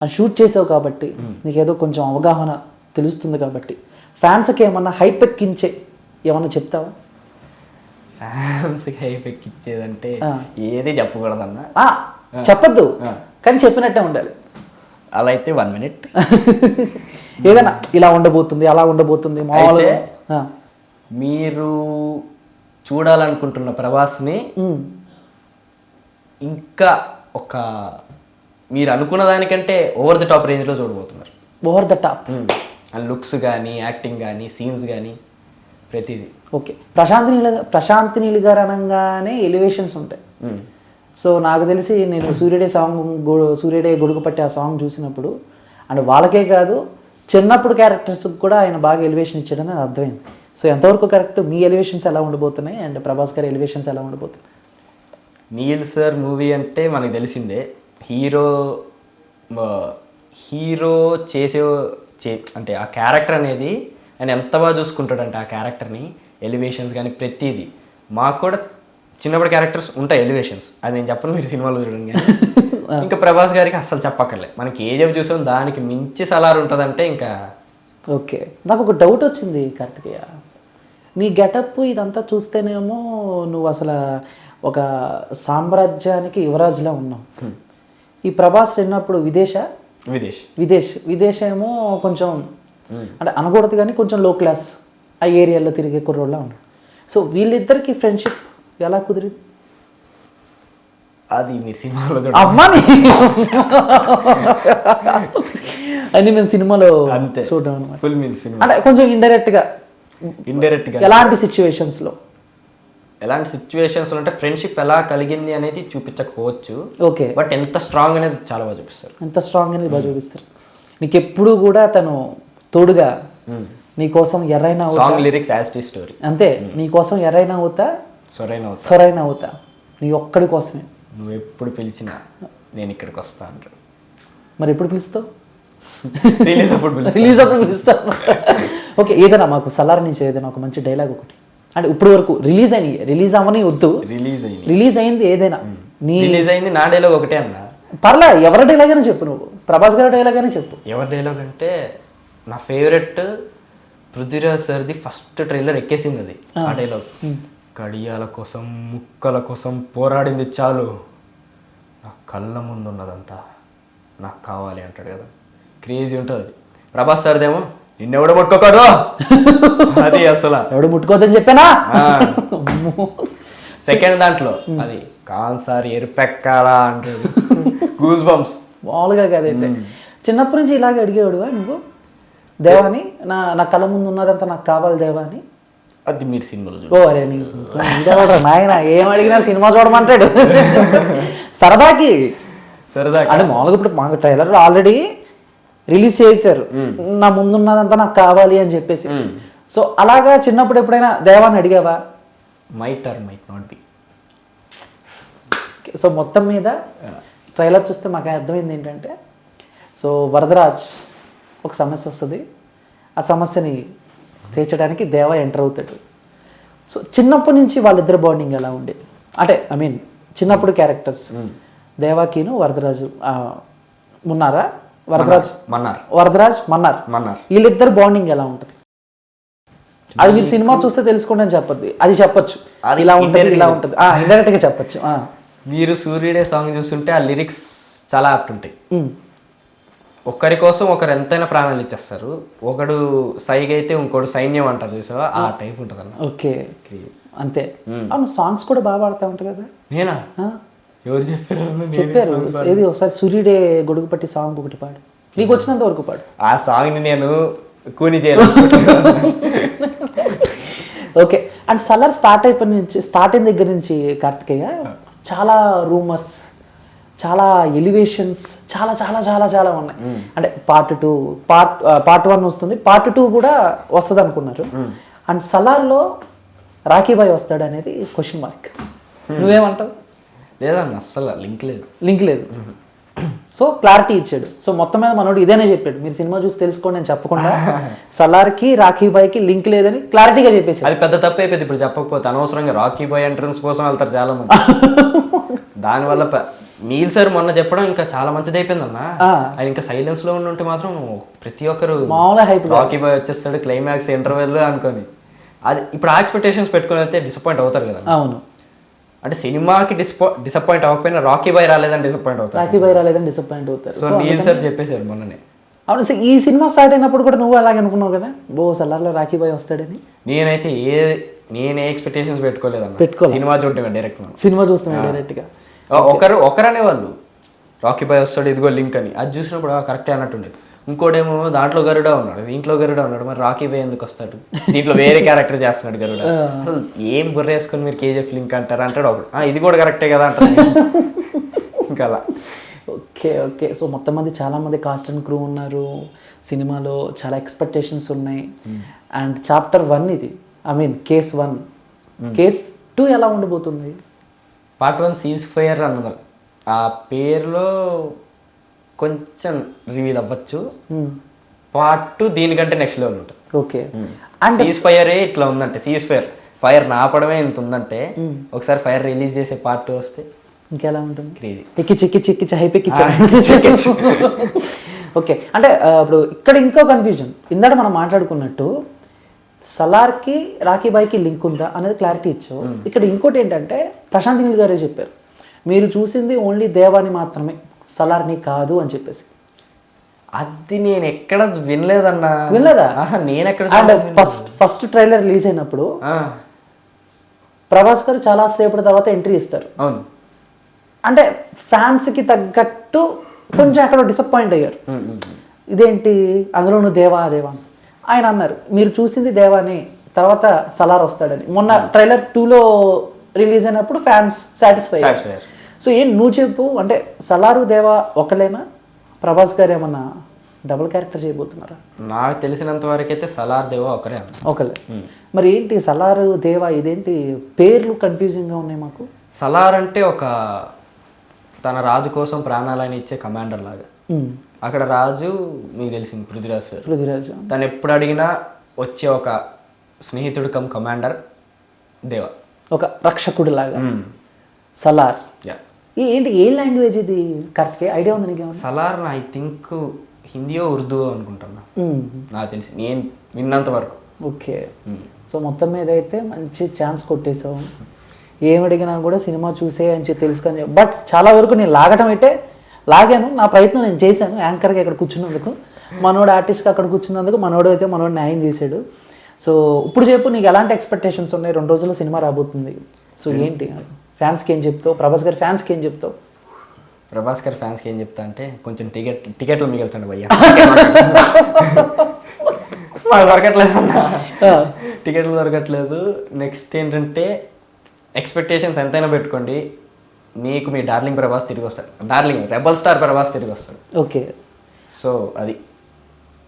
అది షూట్ చేసావు కాబట్టి నీకేదో కొంచెం అవగాహన తెలుస్తుంది కాబట్టి. ఫ్యాన్స్కి ఏమన్నా హైప్ ఎక్కించే ఏమన్నా చెప్తావా? ఫ్యాన్స్కి హైప్ ఎక్కిచ్చేదంటే ఆ. ఏది చెప్పకూడదన్నా? చెప్పొద్దు. కానీ చెప్పినట్టే ఉండాలి. అలా అయితే వన్ మినిట్. ఏదైనా ఇలా ఉండబోతుంది అలా ఉండబోతుంది మామూలుగా. మీరు చూడాలనుకుంటున్న ప్రభాస్ని ఉమ్, ఇంకా ఒక మీరు అనుకున్న దానికంటే ఓవర్ ది టాప్ రేంజ్లో చూడబోతున్నారు. Over the top and looks కానీ యాక్టింగ్ కానీ సీన్స్ కానీ ప్రతిదీ. ఓకే ప్రశాంత్ నీళ్ళ ప్రశాంత్ నీళ్ళు గారు అనగానే ఎలివేషన్స్ ఉంటాయి. సో నాకు తెలిసి నేను సూర్యుడే సాంగ్ సూర్యుడే గొడుగు పట్టి ఆ సాంగ్ చూసినప్పుడు అండ్ వాళ్ళకే కాదు చిన్నప్పుడు క్యారెక్టర్స్కి కూడా ఆయన బాగా ఎలివేషన్ ఇచ్చాడని అర్థమైంది. సో ఎంతవరకు కరెక్ట్ మీ ఎలివేషన్స్ ఎలా ఉండబోతున్నాయి? అండ్ ప్రభాస్ గారి ఎలివేషన్స్ ఎలా ఉండబోతున్నాయి? నీల్ సార్ మూవీ అంటే మనకు తెలిసిందే. హీరో హీరో చేసే చే అంటే ఆ క్యారెక్టర్ అనేది ఆయన ఎంత బాగా చూసుకుంటాడంటే ఆ క్యారెక్టర్ని ఎలివేషన్స్ కానీ ప్రతిదీ. మాకు కూడా చిన్నప్పుడు క్యారెక్టర్స్ ఉంటాయి ఎలివేషన్స్. అది నేను చెప్పను మీరు సినిమాలో చూడండి ఇంకా ప్రభాస్ గారికి అస్సలు చెప్పక్కర్లే మనకి ఏ చెప్పు చూసాం దానికి మించి సలార్ ఉంటుందంటే ఇంకా ఓకే. నాకు ఒక డౌట్ వచ్చింది కార్తికేయ. నీ గెటప్ ఇదంతా చూస్తేనేమో నువ్వు అసలు ఒక సామ్రాజ్యానికి యువరాజులా ఉన్నావు. ఈ ప్రభాస్ వెళ్ళినప్పుడు విదేశ? విదేశ్. విదేశ్. విదేశ్ ఏమో కొంచెం అంటే అనకూడదు కానీ కొంచెం లో క్లాస్ ఆ ఏరియాలో తిరిగే కుర్రోళ్ళ ఉన్నాడు సో వీళ్ళిద్దరికి ఫ్రెండ్షిప్ ఎలా కుదిరింది? అది మీరు సినిమాలో అమ్మాని అని మేము సినిమాలో అంతే. చూడడం ఫుల్ మీల్ సినిమా. అంటే కొంచెం ఇండైరెక్ట్గా ఇండైరెక్ట్గా ఎలాంటి సిచ్యువేషన్స్లో? ఎలాంటి సిచ్యువేషన్స్ అంటే ఫ్రెండ్షిప్ ఎలా కలిగింది అనేది చూపించకపోవచ్చు. ఓకే. బట్ ఎంత స్ట్రాంగ్ అనేది చాలా బాగా చూపిస్తారు. ఎంత స్ట్రాంగ్ అనేది బాగా చూపిస్తారు. నీకు ఎప్పుడు కూడా తను తోడుగా నీ కోసం ఎర్రైనా అవుతా. సాంగ్ లిరిక్స్ యాజ్ టీ స్టోరీ అంతే. నీ కోసం ఎర్రైనా అవుతా. సొరైన అవుతా. సొరైనా అవుతా. నీ ఒక్కడి కోసమే. నువ్వు ఎప్పుడు పిలిచినా నేను ఇక్కడికి వస్తా అంటాడు. మరి ఎప్పుడు పిలుస్తావు? రిలీజ్ అప్పుడు రిలీజ్ అప్పుడు పిలుస్తాను ఓకే ఏదైనా మాకు సలార్ నుంచి ఏదైనా ఒక మంచి డైలాగ్ ఒకటి. అంటే ఇప్పుడు వరకు రిలీజ్ అయినాయి. రిలీజ్ అవ్వని వద్దు. రిలీజ్ అయింది రిలీజ్ అయింది ఏదైనా. నీ రిలీజ్ అయింది నా డైలాగ్ ఒకటే అన్న. పర్లే ఎవరి డైలాగ్ అయినా చెప్పు నువ్వు. ప్రభాస్ గారి డైలాగ్ అయినా చెప్పు. ఎవరి డైలాగ్ అంటే నా ఫేవరెట్ పృథ్వీరాజ్ సార్ది ఫస్ట్ ట్రైలర్ ఎక్కేసింది అది ఆ. డైలాగ్ కడియాల కోసం ముక్కల కోసం పోరాడింది చాలు. నా కళ్ళ ముందు ఉన్నదంతా నాకు కావాలి అంటాడు కదా. క్రేజీ ఉంటుంది. అది ప్రభాస్ సార్దేమో నిన్నెవడ ముట్టుకోకూడదు అది అసలు. ఎవడు ముట్టుకోవద్దని చెప్పానా? సెకండ్ దాంట్లో. అది కాన్ సార్ ఎరుపెక్కాలా అంటాడు. గూస్ బంప్స్ మామూలుగా కదైతే చిన్నప్పటి నుంచి ఇలాగే అడిగేవాడువా నువ్వు? దేవాని నా నా కళ్ళ ముందు ఉన్నదంతా నాకు కావాలి దేవా అని అది మీరు సినిమాలో చూడండి. ఓ అరే నాయన ఏం అడిగినా సినిమా చూడమంటాడు. సరదాకి. సరదా అంటే మామూలుగా ఇప్పుడు మాకు ట్రైలర్ ఆల్రెడీ రిలీజ్ చేశారు. నా ముందున్నదంతా నాకు కావాలి అని చెప్పేసి. సో అలాగా చిన్నప్పుడు ఎప్పుడైనా దేవాన్ని అడిగావా? Might or might not be so మొత్తం మీద ట్రైలర్ చూస్తే మాకు అర్థమైంది ఏంటంటే సో వరదరాజ్ ఒక సమస్య వస్తుంది. ఆ సమస్యని తీర్చడానికి దేవ ఎంటర్ అవుతాడు. సో చిన్నప్పటి నుంచి వాళ్ళిద్దరు బాండింగ్ ఎలా ఉండేది? అంటే ఐ మీన్ చిన్నప్పుడు క్యారెక్టర్స్ దేవాకిను వరదరాజు ఆ, ఉన్నారా? వరదరాజ్. మన్నార్. వరదరాజ్ మన్నార్. మన్నార్. వీళ్ళిద్దరు బాండింగ్ ఎలా ఉంటుంది? అది మీరు సినిమా చూస్తే తెలుసుకోండి అని చెప్పొద్దు. అది చెప్పొచ్చు. అది ఇలా ఉంటుంది ఇలా ఉంటుంది. ఇండైరెక్ట్గా. చెప్పొచ్చు. ఆ. మీరు సూర్యుడే సాంగ్ చూస్తుంటే ఆ లిరిక్స్ చాలా యాప్ట్ ఉంటాయి. ఒకరి కోసం ఒకరు ఎంతైనా ప్రాణాలు ఇచ్చేస్తారు. ఒకడు సైగ్ అయితే ఇంకోటి సైన్యం అంటారు చూసావా? ఆ టైప్ ఉంటుంది అన్న ఓకే. అంతే. అవును సాంగ్స్ కూడా బాగా పాడుతూ ఉంటారు కదా. నేనా? ఎవరు చెప్పారు చెప్పారు. ఏది ఒకసారి సూర్యుడే గొడుగు పట్టి సాంగ్ ఒకటి పాడు. నీకు వచ్చినంత వరకు పాడు. ఆ సాంగ్ని నేను కూని ఓకే. అండ్ సలార్ స్టార్ట్ అయిపోయిన నుంచి స్టార్ట్ అయిన దగ్గర నుంచి కార్తికేయ చాలా రూమర్స్ చాలా ఎలివేషన్స్ చాలా చాలా చాలా చాలా ఉన్నాయి. అంటే part two part part one వస్తుంది. పార్ట్ టూ కూడా వస్తుంది అనుకున్నారు అండ్ సలార్లో రాఖీబాయ్ వస్తాడు అనేది క్వశ్చన్ మార్క్ నువ్వేమంటావు? లేదన్న అస్సలు లింక్ లేదు. లింక్ లేదు. సో క్లారిటీ ఇచ్చాడు. సో మొత్తం మీద మనోడు ఇదేనే చెప్పాడు. మీరు సినిమా చూసి తెలుసుకోండి అని చెప్పకుండా సలార్కి రాఖీబాయ్కి లింక్ లేదని క్లారిటీగా చెప్పేసి అది పెద్ద తప్పు అయిపోయింది ఇప్పుడు చెప్పకపోతే. అనవసరంగా రాకీ బాయ్ ఎంట్రన్స్ కోసం వెళ్తారు చాలా మంది దానివల్ల నీల్ సార్ మొన్న చెప్పడం ఇంకా చాలా మంచిది అయిపోయింది అన్న. ఆయన ఇంకా సైలెన్స్లో ఉంటే మాత్రం ప్రతి ఒక్కరు మామూలుగా హైప్ రాకీ బాయ్ వచ్చేస్తాడు క్లైమాక్స్ ఇంటర్వెల్ అనుకొని. అది ఇప్పుడు ఆ ఎక్స్పెక్టేషన్స్ పెట్టుకుని వెళ్తే డిసప్పాయింట్ అవుతారు కదా. అవును. అంటే సినిమాకి డిస్పా డిసప్పాయింట్ అవ్వకపోయినా రాకీ బాయ్ రాలేదని డిసప్పాయింట్ అవుతారు. రాఖీ బై రాలేదని డిసప్పాయింట్ అవుతారు. సో నీల్ సార్ చెప్పేశారు మొన్ననే. అవును see, ఈ సినిమా స్టార్ట్ అయినప్పుడు కూడా నువ్వు అలాగే అనుకున్నావు కదా? ఓ సలార్లో రాఖీ బాయ్ వస్తాడని? నేనైతే ఏ నేనే ఎక్స్పెక్టేషన్స్ పెట్టుకోలేదన్న. పెట్టుకోలే. సినిమా చూడటమే డైరెక్ట్ సినిమా చూస్తాం డైరెక్ట్గా ఒకరు ఒకరనే వాళ్ళు రాకీ బాయ్ వస్తాడు ఇదిగో లింక్ అని. అది చూసినప్పుడు కరెక్టే అన్నట్టుండేది. ఇంకోటేమో దాంట్లో గరుడ ఉన్నాడు దీంట్లో గరుడ ఉన్నాడు మరి రాకీ బాయ్ ఎందుకు వస్తాడు? దీంట్లో వేరే క్యారెక్టర్ చేస్తున్నాడు గరుడ. అసలు ఏం బుర్ర వేసుకొని మీరు కేజీఎఫ్ లింక్ అంటారు? అంటాడు ఒకడు. "ఆ, ఇది కూడా కరెక్టే కదా అంటారు ఇంకా అలా. Okay okay. సో మొత్తం మంది చాలా మంది కాస్ట్ అండ్ క్రూ ఉన్నారు. సినిమాలో చాలా ఎక్స్పెక్టేషన్స్ ఉన్నాయి. అండ్ చాప్టర్ వన్ ఇది. I mean case one case two ఎలా ఉండబోతుంది పార్ట్ వన్ సీజ్ ఫైర్ అన్నది. ఆ పేరులో కొంచెం రివీల్ అవ్వచ్చు. పార్ట్ టూ దీనికంటే నెక్స్ట్ లెవెల్ ఉంటుంది. ఓకే సీజ్ ఫైర్ ఇట్లా ఉందంటే సీజ్ ఫైర్ ఫైర్ నాపడమే ఇంత ఉందంటే ఒకసారి ఫైర్ రిలీజ్ చేసే పార్ట్ టూ వస్తే ఇంకెలా ఉంటుంది? క్రేజీ ఎక్కిచ్చి ఎక్కిచ్చి ఎక్కిచ్చి హైప్ ఎక్కిచ్చి ఓకే అంటే ఇప్పుడు ఇక్కడ ఇంకో కన్ఫ్యూజన్ ఇందాక మనం మాట్లాడుకున్నట్టు సలార్కి రాఖీబాయికి లింక్ ఉందా అనేది క్లారిటీ ఇచ్చావు ఇక్కడ ఇంకోటి ఏంటంటే ప్రశాంత్ గారే చెప్పారు. మీరు చూసింది ఓన్లీ దేవాని మాత్రమే. సలార్ని కాదు అని చెప్పేసి. అది నేను ఎక్కడ వినలేదన్నా. వినలేదా? నేను ఎక్కడ and first first trailer release అయినప్పుడు ప్రభాస్ గారు చాలా సేపటి తర్వాత ఎంట్రీ ఇస్తారు. అవును. అంటే ఫ్యాన్స్కి తగ్గట్టు కొంచెం అక్కడ డిసప్పాయింట్ అయ్యారు. ఇదేంటి? అందులోను దేవా దేవా. ఆయన అన్నారు మీరు చూసింది దేవాని తర్వాత సలార్ వస్తాడని. మొన్న ట్రైలర్ టూలో రిలీజ్ అయినప్పుడు ఫ్యాన్స్ సాటిస్ఫై. సో ఏం నువ్వు చెప్పు అంటే సలారు దేవా ఒకలేనా ప్రభాస్ గారు ఏమన్నా డబుల్ క్యారెక్టర్ చేయబోతున్నారా? నాకు తెలిసినంత వరకు అయితే సలార్ దేవా ఒకరే ఒకలే మరి ఏంటి సలారు దేవా ఇదేంటి పేర్లు కన్ఫ్యూజింగ్గా ఉన్నాయి మాకు? సలార్ అంటే ఒక తన రాజు కోసం ప్రాణాలని ఇచ్చే కమాండర్ లాగా. అక్కడ రాజు మీకు తెలిసింది పృథ్వీరాజ్ సార్. పృథ్వీరాజ్ తను ఎప్పుడు అడిగినా వచ్చే ఒక స్నేహితుడు కమ్ కమాండర్ దేవ. ఒక రక్షకుడు లాగా. సలార్. యా ఏంటి ఏ లాంగ్వేజ్ ఇది? కరెక్ట్ ఐడియా ఉంది నీకేమన్నా? సలార్ ఐ థింక్ హిందీయో ఉర్దూ అనుకుంటున్నా. నాకు తెలిసి. నేను విన్నంత వరకు. ఓకే. సో మొత్తం మీద అయితే మంచి ఛాన్స్ కొట్టేసావు అడిగినా కూడా సినిమా చూసే అని చెప్పి తెలుసుకొని బట్ చాలా వరకు నేను లాగటం అయితే లాగాను. నా ప్రయత్నం నేను చేశాను. యాంకర్గా ఇక్కడ కూర్చున్నందుకు. మనోడు ఆర్టిస్ట్గా అక్కడ కూర్చున్నందుకు మనోడు అయితే మనోడు న్యాయం చేశాడు. సో ఇప్పుడు చెప్పు నీకు ఎలాంటి ఎక్స్పెక్టేషన్స్ ఉన్నాయి? రెండు రోజుల్లో సినిమా రాబోతుంది. సో ఏంటి? ఫ్యాన్స్కి ఏం చెప్తావు? ప్రభాస్ గారి ఫ్యాన్స్కి ఏం చెప్తావు? ప్రభాస్ గారి ఫ్యాన్స్కి ఏం చెప్తా అంటే కొంచెం టికెట్ టికెట్లు మిగల్చండి భయ్యా. మాకు దొరకట్లేదు టికెట్లు దొరకట్లేదు. నెక్స్ట్ ఏంటంటే ఎక్స్పెక్టేషన్స్ ఎంతైనా పెట్టుకోండి. మీకు మీ డార్లింగ్ ప్రభాస్ తిరిగి వస్తాడు. డార్లింగ్ రెబల్ స్టార్ ప్రభాస్ తిరిగి వస్తాడు. ఓకే. సో అది.